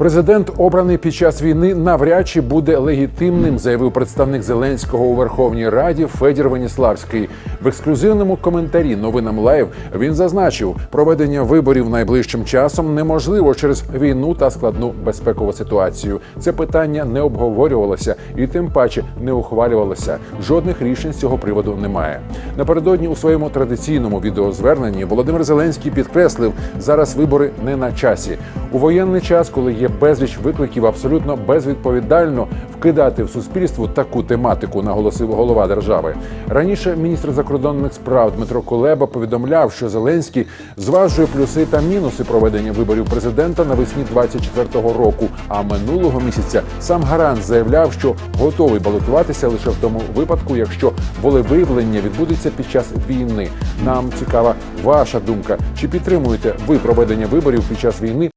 Президент, обраний під час війни, навряд чи буде легітимним, заявив представник Зеленського у Верховній Раді Федір Веніславський. В ексклюзивному коментарі новинам Лайв він зазначив, проведення виборів найближчим часом неможливо через війну та складну безпекову ситуацію. Це питання не обговорювалося і тим паче не ухвалювалося. Жодних рішень з цього приводу немає. Напередодні у своєму традиційному відеозверненні Володимир Зеленський підкреслив, зараз вибори не на часі. У воєнний час, коли є безліч викликів, абсолютно безвідповідально вкидати в суспільство таку тематику, наголосив голова держави. Раніше міністр закордонних справ Дмитро Кулеба повідомляв, що Зеленський зважує плюси та мінуси проведення виборів президента навесні 24-го року. А минулого місяця сам гарант заявляв, що готовий балотуватися лише в тому випадку, якщо волевиявлення відбудеться під час війни. Нам цікава ваша думка. Чи підтримуєте ви проведення виборів під час війни